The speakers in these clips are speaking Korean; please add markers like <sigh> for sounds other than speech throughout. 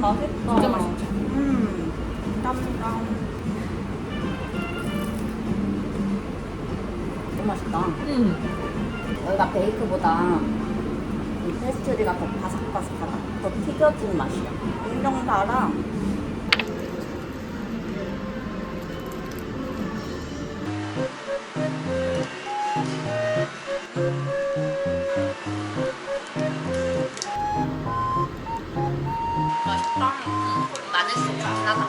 맛있다. 진짜 맛있죠? 음, 땀땀. 너무 맛있다. 응. 여기가 베이크보다 이 페스트리가 더 바삭바삭하다. 더 튀겨진 맛이야. 달아. 좋긴 하다.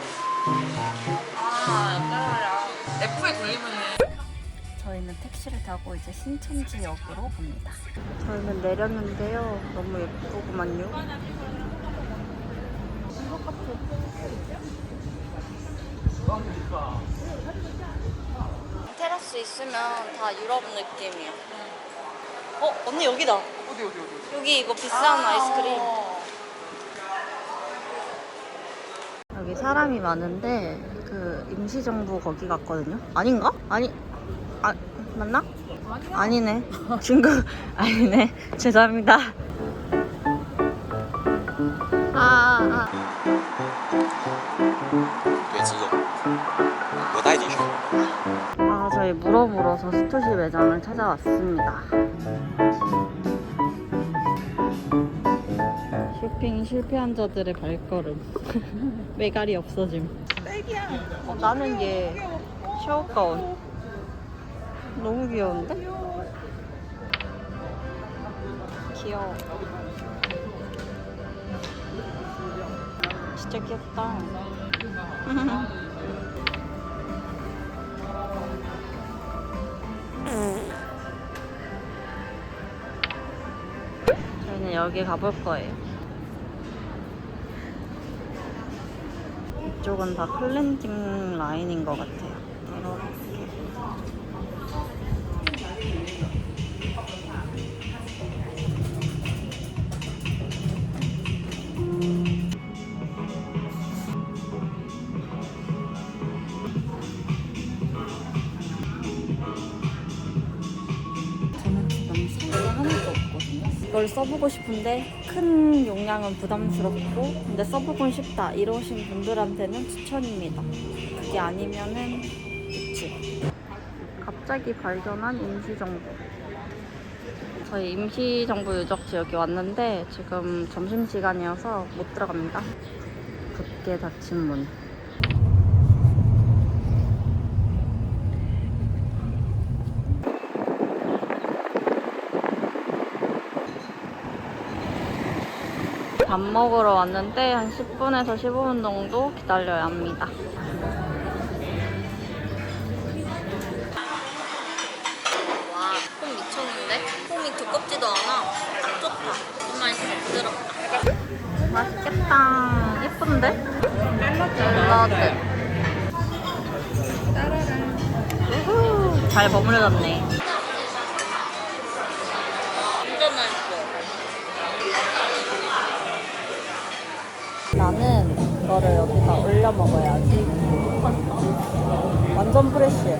아, F에 돌리면은 저희는 택시를 타고 이제 신천지역으로 갑니다. 저희는 내렸는데요. 너무 예쁘구만요. 테라스 있으면 다 유럽 느낌이야. 어, 언니 여기다. 어디 어디 어디. 여기 이거 비싼 아 이스크림. 여기 사람이 많은데 그 임시정부 거기 갔거든요. 아닌가? 아니 아 맞나? 아니네. 중국 아니네. 죄송합니다. 아. 아. 아 저희 물어물어서 스토시 매장을 찾아왔습니다. 쇼핑 실패한 자들의 발걸음. <laughs> 메갈이 없어짐. 딸기야. 어, 나는 얘 샤워 가운. 너무 귀여운데? 귀여워. 진짜 귀엽다. <laughs> 저희는 여기 가볼 거예요. 이쪽은 다 클렌징 라인인 것 같아요. 이걸 써보고 싶은데 큰 용량은 부담스럽고 근데 써보고 싶다 이러신 분들한테는 추천입니다. 그게 아니면은 있지. 갑자기 발견한 임시정부. 저희 임시정부 유적지 여기 왔는데 지금 점심시간이어서 못 들어갑니다. 굳게 닫힌 문. 밥 먹으러 왔는데 한 10분에서 15분 정도 기다려야 합니다. 와, 콩 미쳤는데? 콩이 두껍지도 않아. 딱 좋다. 정말 맛있어. 부드럽다. 맛있겠다. 예쁜데? 샐러드. 잘 버무려졌네. 올려 먹어야지. 완전 프레쉬해.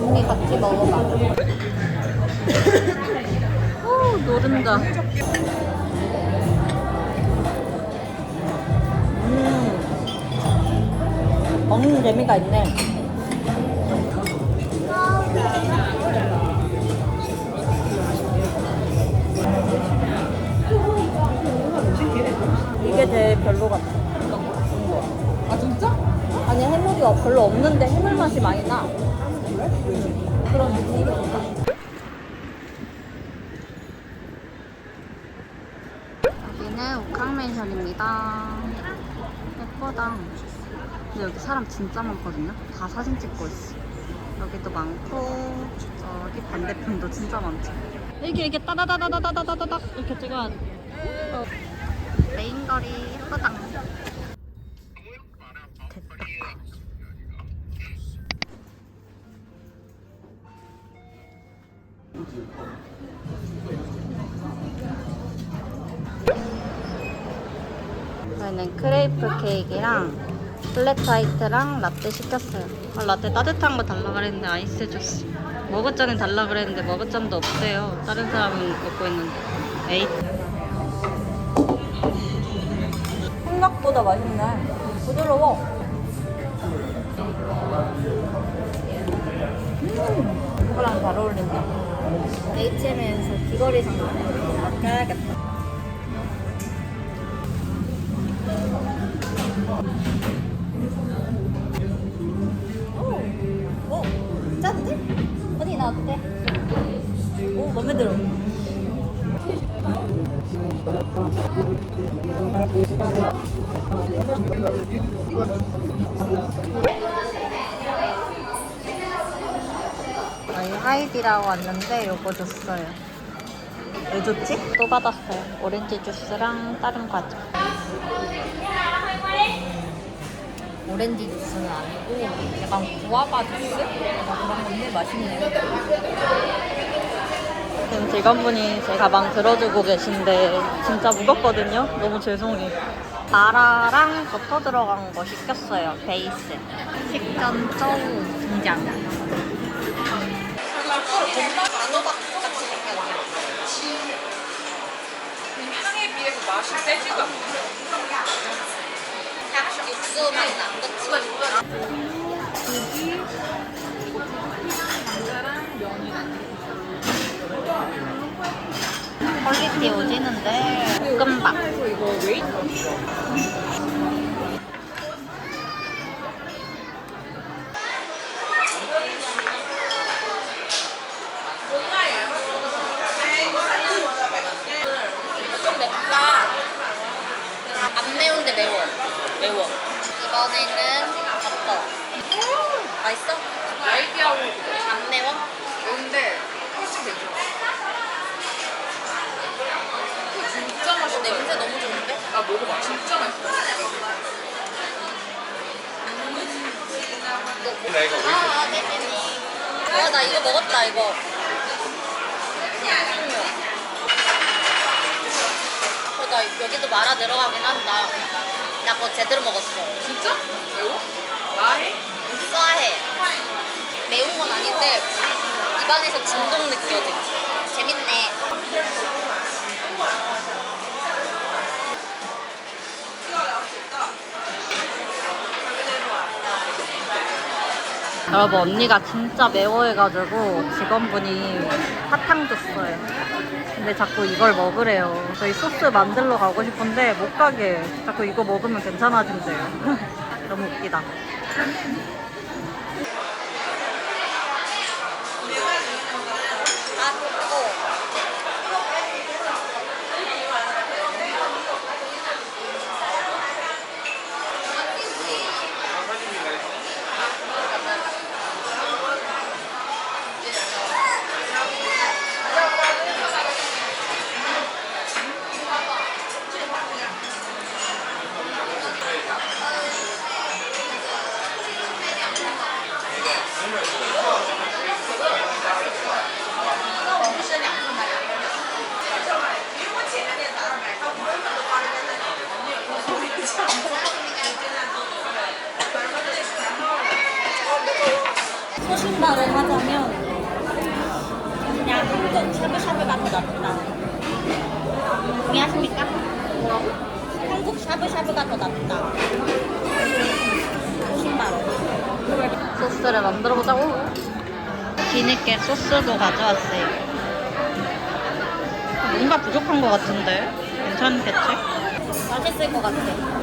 언니 같이 먹어봐. <laughs> 오, 노른자. 음. 먹는 재미가 있네. 이게 제일 별로 같아. 아 진짜? 아니 해물이 별로 없는데 해물 맛이 많이 나. 그런 느낌이 좋다. 여기는 우캉맨션입니다. 예쁘다. 근데 여기 사람 진짜 많거든요. 다 사진 찍고 있어. 여기도 많고 저기 반대편도 진짜 많죠. 이렇게 이렇게 따다다다다다다다닥 이렇게 찍어야 돼. 레인거리 허당 됐다 저희는 크레이프 케이크랑 플랫 화이트랑 라떼 시켰어요. 아, 라떼 따뜻한 거 달라 그랬는데 아이스 주스 머그점에 달라 그랬는데 머그잔도 없대요. 다른 사람은 먹고 있는데. 에잇 생각보다 맛있네. 부드러워. 음, 이거랑 잘 어울린다. H&M에서 귀걸이 상품 껴야겠다. 저희 하이디라고 왔는데 요거 줬어요. 왜 줬지? 또 받았어요. 오렌지 주스랑 다른 과자. 오렌지 주스는 아니고 약간 구아바 주스? 그런 건데 맛있네요. 지금 직원분이 제 가방 들어주고 계신데 진짜 무겁거든요. 너무 죄송해요. 마라랑 버터 들어간 거 시켰어요. 베이스. 식전 쩌우 등장. 향에 비해서 맛이 세지가 않아. 육수 맛이 안 그치? 퀄리티 오지는데 볶음밥 좀 맵다. 안 매운데 매워. 매워. 이번에는 버터. 맛있어? 아이디하고 안 매워? 매운데 훨씬 괜찮아. 이거 진짜 맛있다. 냄새 너무 아 먹어봐. 진짜 맛있어. 아, 네네네. 와, 나 이거 먹었다, 이거. 어, 나 여기도 마라 들어가긴 한다. 나 그거 제대로 먹었어. 진짜? 매워? 나해? 쏴해. 매운 건 아닌데, 입안에서 진동 느껴져. 재밌네. 여러분 언니가 진짜 매워해가지고 직원분이 사탕 줬어요. 근데 자꾸 이걸 먹으래요. 저희 소스 만들러 가고 싶은데 못 가게. 자꾸 이거 먹으면 괜찮아진대요. <laughs> 너무 웃기다. 소신발을 하자면 그냥 한국 샤브샤브가 더 낫다. 동의하십니까? 한국 샤브샤브가 더 낫다. 소신발. 소스를 만들어 보자고. 뒤늦게 소스도 가져왔어요. 뭔가 부족한 것 같은데 괜찮겠지? 맛있을 것 같아.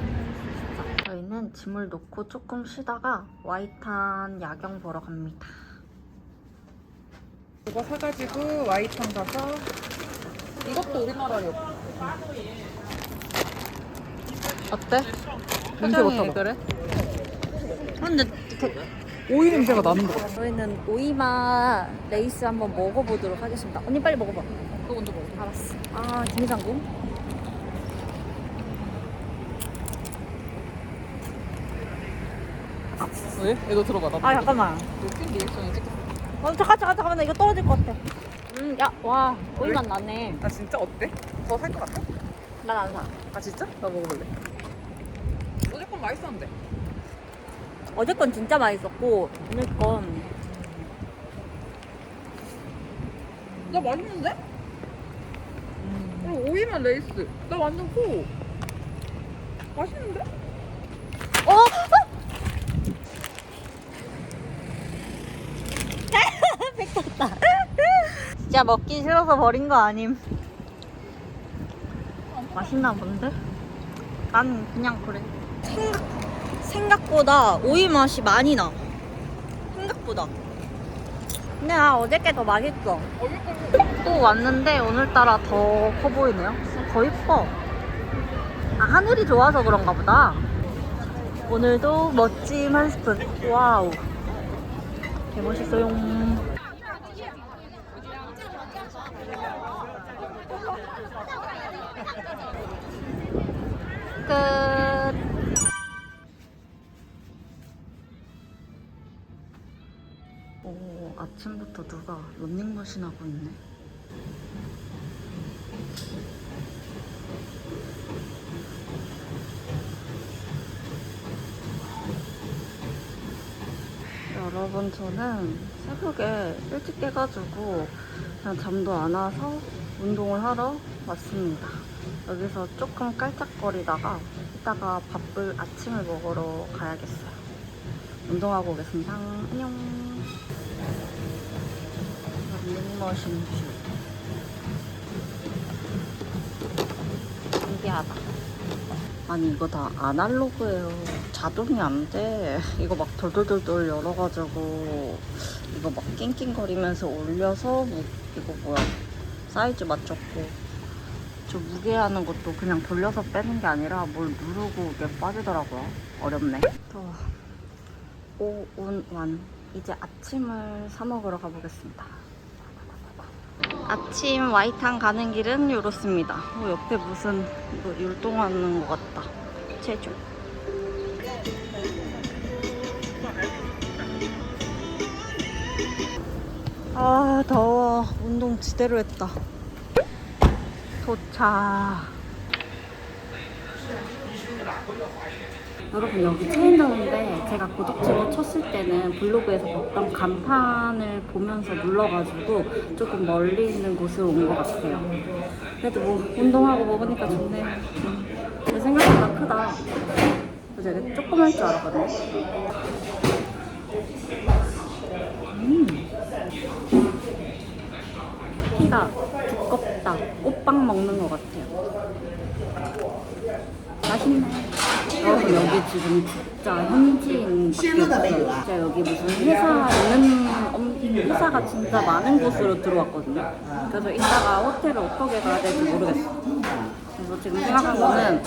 짐을 놓고 조금 쉬다가 와이탄 야경 보러 갑니다. 이거 사가지고 와이탄 가서 이것도 우리나라요. 어때? 냄새 맡아봐. 그래? 근데 오이 냄새가 나는 거 같아. 저희는 오이마 레이스 한번 먹어보도록 하겠습니다. 언니 빨리 먹어봐. 그거 먼저 먹어. 알았어. 아 김장군. 왜? 얘도 들어봐. 나. 아 잠깐만. 높은 리액션이 찍혔어. 어 잠깐 잠깐 잠깐만 나 이거 떨어질 것 같아. 음, 야, 와, 오이 맛 나네. 아 진짜 어때? 더 살 것 같아? 난 안 사. 아 진짜? 나 먹어볼래. 어제 건 맛있었는데. 어제 건 진짜 맛있었고 오늘 건 나 맛있는데? 그리고 오이만 레이스. 나 완전 코. 맛있는데? 어? 뱉었다. 진짜 먹기 싫어서 버린 거 아님. 맛있나 본데? 난 그냥 그래. 생각, 생각보다 오이 맛이 많이 나. 생각보다. 근데 나 어저께 더 맛있어. 또 왔는데 오늘따라 더 커 보이네요. 더 이뻐. 아, 하늘이 좋아서 그런가 보다. 오늘도 멋짐 한 스푼. 와우. 개 멋있어요. 오, 아침부터 누가 런닝머신 하고 있네. 여러분 저는 새벽에 일찍 깨가지고 그냥 잠도 안 와서 운동을 하러 왔습니다. 여기서 조금 깔짝거리다가 이따가 밥을 아침을 먹으러 가야겠어요. 운동하고 오겠습니다. 안녕. 런닝머신 뷰. 신기하다. 아니 이거 다 아날로그예요. 자동이 안 돼. 이거 막 돌돌돌돌 열어가지고 이거 막 낑낑거리면서 올려서 무, 이거 뭐야 사이즈 맞췄고 저 무게하는 것도 그냥 돌려서 빼는 게 아니라 뭘 누르고 이게 빠지더라고요. 어렵네. 더워. 오운완 이제 아침을 사 먹으러 가보겠습니다. 아침 와이탄 가는 길은 이렇습니다. 어, 옆에 무슨 이거 율동하는 것 같다. 제주. 아 더워. 운동 지대로 했다. 도착. 여러분 여기 체인점인데 제가 구독치고 쳤을 때는 블로그에서 봤던 간판을 보면서 눌러가지고 조금 멀리 있는 곳으로 온 것 같아요. 그래도 뭐 운동하고 먹으니까 좋네요. 음. 내 생각보다 크다. 그죠? 되게 조그만 줄 알았거든요. 음. 피가 두껍다. 꽃빵 먹는 것 같아요. 맛있네. 여러분 여기 지금 진짜 현지인 진짜 여기 무슨 회사 있는 엄- 회사가 진짜 많은 곳으로 들어왔거든요. 그래서 이따가 호텔을 어떻게 가야 될지 모르겠어. 그래서 지금 생각한 거는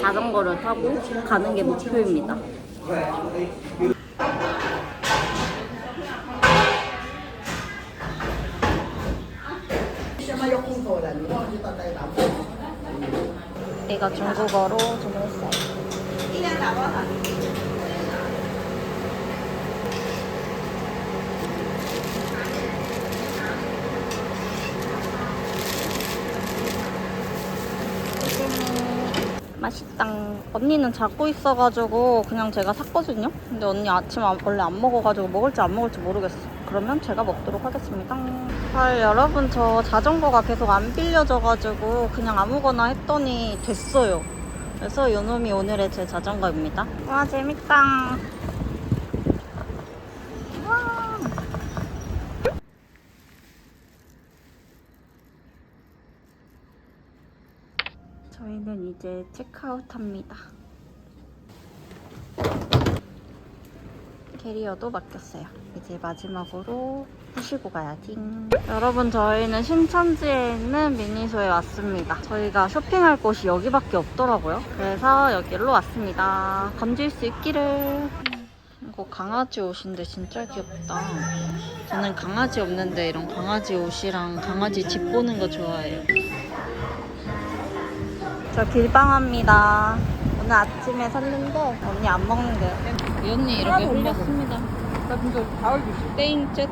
자전거를 타고 가는 게 목표입니다. 이거 중국어로 주문했어요. 맛있다. 언니는 자고 있어가지고 그냥 제가 샀거든요. 근데 언니 아침 안- 원래 안 먹어가지고 먹을지 안 먹을지 모르겠어. 그러면 제가 먹도록 하겠습니다. 아 여러분 저 자전거가 계속 안 빌려져가지고 그냥 아무거나 했더니 됐어요. 그래서 요놈이 오늘의 제 자전거입니다. 와 재밌다. 저희는 이제 체크아웃 합니다. 캐리어도 맡겼어요. 이제 마지막으로 푸시고 가야지. 여러분 저희는 신천지에 있는 미니소에 왔습니다. 저희가 쇼핑할 곳이 여기밖에 없더라고요. 그래서 여기로 왔습니다. 건질 수 있기를. 이거 강아지 옷인데 진짜 귀엽다. 저는 강아지 없는데 이런 강아지 옷이랑 강아지 집 보는 거 좋아해요. 저 길방합니다. 오늘 아침에 샀는데 언니 안 먹는데요. 이 언니 이렇게 흘렸습니다. 나 진짜 가을 주시.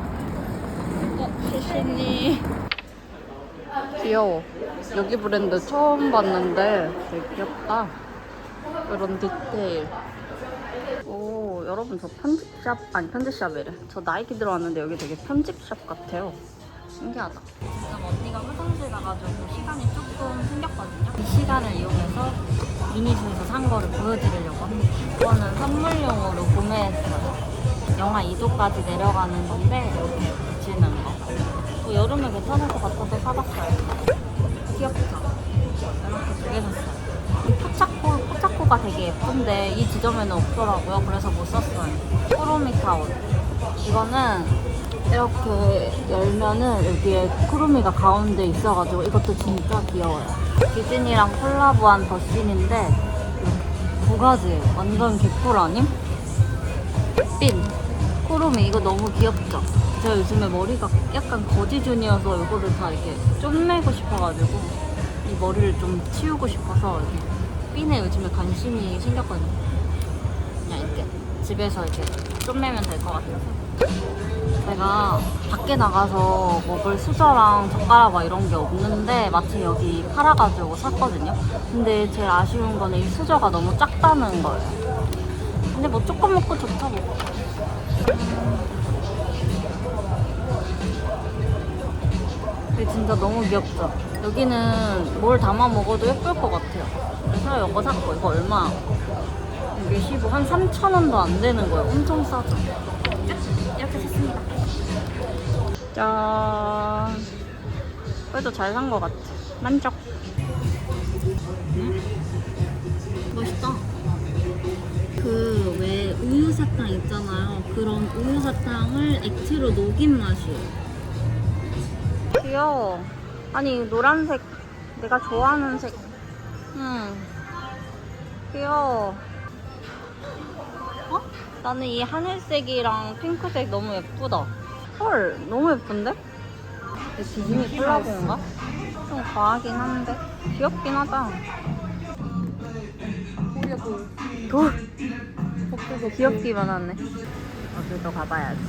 어, 셰셰니. 귀여워. 여기 브랜드 처음 봤는데 되게 귀엽다. 이런 디테일. 오, 여러분 저 편집샵, 아니 편집샵이래. 저 나이키 들어왔는데 여기 되게 편집샵 같아요. 신기하다. 언니가 화장실 가가지고 시간이 조금 생겼거든요. 이 시간을 이용해서 미니소에서 산 거를 보여드리려고 합니다. 이거는 선물용으로 구매했어요. 영하 2도까지 내려가는 건데 이렇게 붙이는 거. 또 여름에 괜찮을 것 같아서 사봤어요. 귀엽죠? 이렇게 두개 샀어요. 이 포차코, 포차코가 되게 예쁜데 이 지점에는 없더라고요. 그래서 못 샀어요. 쿠로미 타올. 이거는 이렇게 열면은 여기에 쿠루미가 가운데 있어가지고 이것도 진짜 귀여워요. 디즈니랑 콜라보한 이렇게 두 가지 완전 개꿀 아님? 핀 쿠루미 이거 너무 귀엽죠? 제가 요즘에 머리가 약간 거지존이어서 이거를 다 이렇게 좀매고 싶어가지고 이 머리를 좀 치우고 싶어서 이렇게 핀에 요즘에 관심이 생겼거든요. 그냥 이렇게 집에서 이렇게 좀매면 될 것 같아서. 제가 밖에 나가서 먹을 수저랑 젓가락 막 이런 게 없는데 마침 여기 팔아가지고 샀거든요. 근데 제일 아쉬운 거는 이 수저가 너무 작다는 거예요. 근데 뭐 조금 먹고 좋다고. 이게 진짜 너무 귀엽죠? 여기는 뭘 담아 먹어도 예쁠 것 같아요. 그래서 이거 샀고, 이거 얼마? 이게 15, 한 3,000원도 안 되는 거예요. 엄청 싸죠? 이렇게 샀습니다. 짠. 그래도 잘 산 것 같아. 만족. 음? 멋있다. 그 왜 우유 사탕 있잖아요. 그런 우유 사탕을 액체로 녹인 맛이에요. 귀여워. 아니 노란색 내가 좋아하는 색. 응. 귀여워. 어? 나는 이 하늘색이랑 핑크색 너무 예쁘다. 헐, 너무 예쁜데? 디즈니 콜라보인가? 좀 과하긴 한데 귀엽긴 하다. 우리가 또 돌. 귀엽기만 하네. 어디도 가봐야지.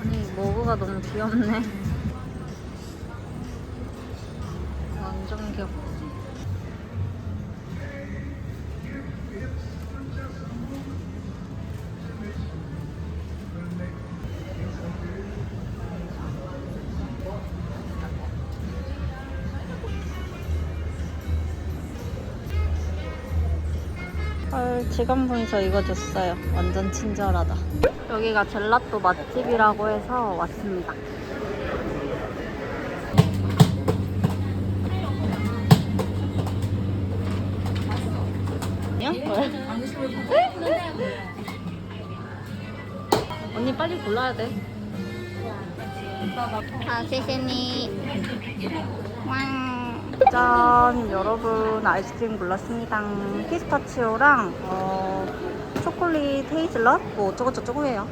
아니 머그가 너무 귀엽네. 완전 귀엽지. 저 이거 줬어요. 완전 친절하다. 여기가 젤라또 맛집이라고 해서 왔습니다. <laughs> 언니 빨리 골라야 돼. 아, 세세니. 왕. 짠, 여러분 아이스크림 골랐습니다. 피스타치오랑 어, 초콜릿 헤이즐넛 뭐 어쩌고 저쩌고 해요.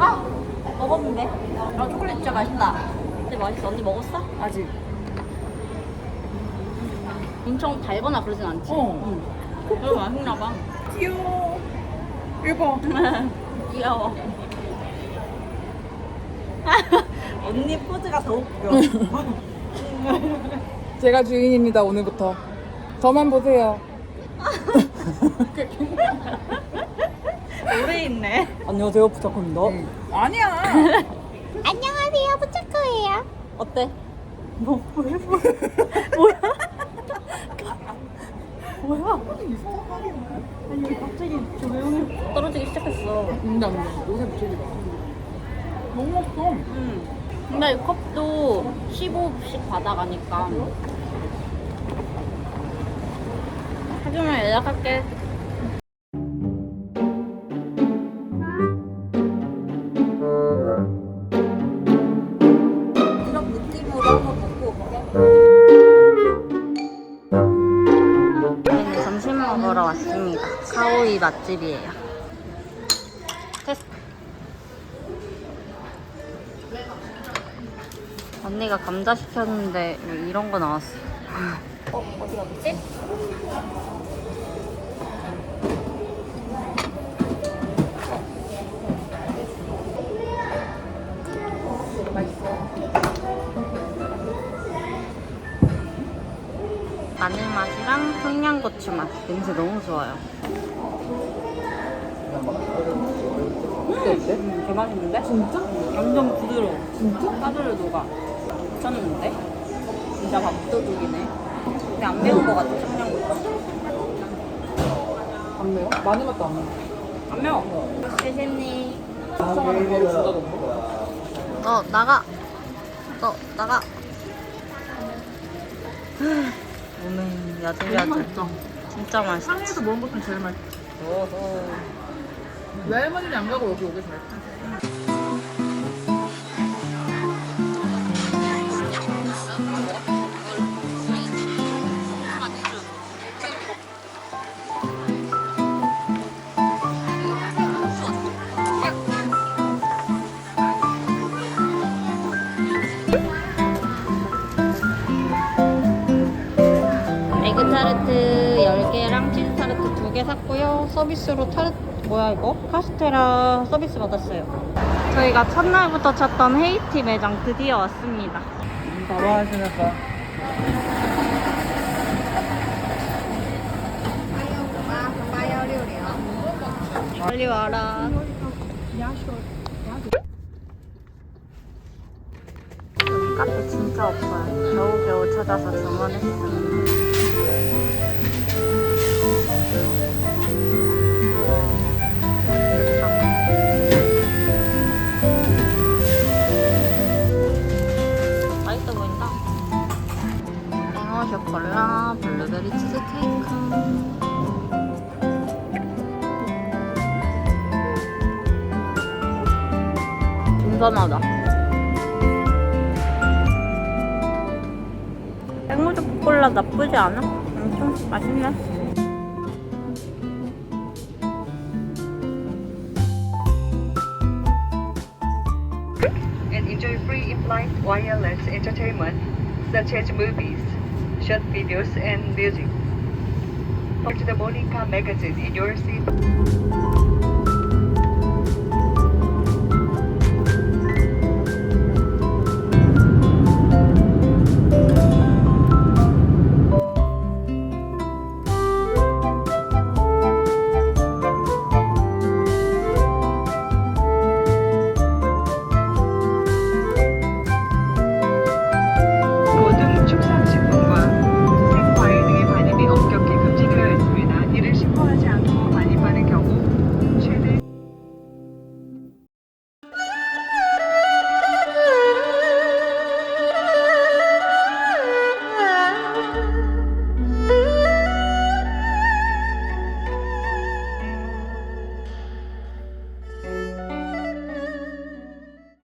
아, 먹었는데. 아, 초콜릿 진짜 맛있다. 근데 맛있어. 언니 먹었어? 아직. 엄청 달거나 그러진 않지? 어. 응. 그래도 맛있나 봐. 귀여워. 이거 봐. <laughs> 귀여워. <laughs> 언니 포즈가 더 웃겨. <laughs> 제가 주인입니다 오늘부터. 저만 보세요. <laughs> 오래 있네. 안녕하세요 부탁합니다. 아니야. 안녕하세요, 부차코예요. 어때? 뭐, 뭐야, 뭐야. 뭐야? 뭐야? 아니, 왜 갑자기 조명이 떨어지기 시작했어. 근데 안 돼. 옷에 붙이지 마. 너무 맛있어. 응. 근데 이 컵도 15씩 받아가니까. 해주면 예약할게. 이런 느낌으로 한번 먹고 올게. 저희는 점심 먹으러 왔습니다. 카오이 맛집이에요. 언니가 감자 시켰는데 왜 이런 거 나왔어. 어, 어디 갔지? 마늘 맛이랑 청양고추 맛. 냄새 너무 좋아요. 음, 개맛있는데? 진짜? 완전 부드러워. 진짜? 까르르 녹아. 미쳤는데? 진짜 밥도둑이네. 근데 안 매운 거 같아, 청양고추. 안 매워? 마늘 맛도 안 매워. 안 매워. 준다던데. 너 나가. 너 나가. 오메 야들야들. 진짜 맛있어. 상해에서 먹은 것 중에 제일 맛있어. 할머니는 안 가고 여기 오길 잘했어? 개 샀고요. 서비스로 타르트 뭐야 이거? 카스테라 서비스 받았어요. 저희가 첫날부터 찾던 헤이티 매장 드디어 왔습니다. 바로 하시니까. 빨리 와라. 여기 카페 진짜 없어요. 겨우겨우 찾아서 주문했습니다. 신선하다. 생우주 콜라 나쁘지 않아? 엄청 맛있네. enjoy free in-flight wireless entertainment such as movies, short videos, and music. Watch the Morning Car magazine in your seat.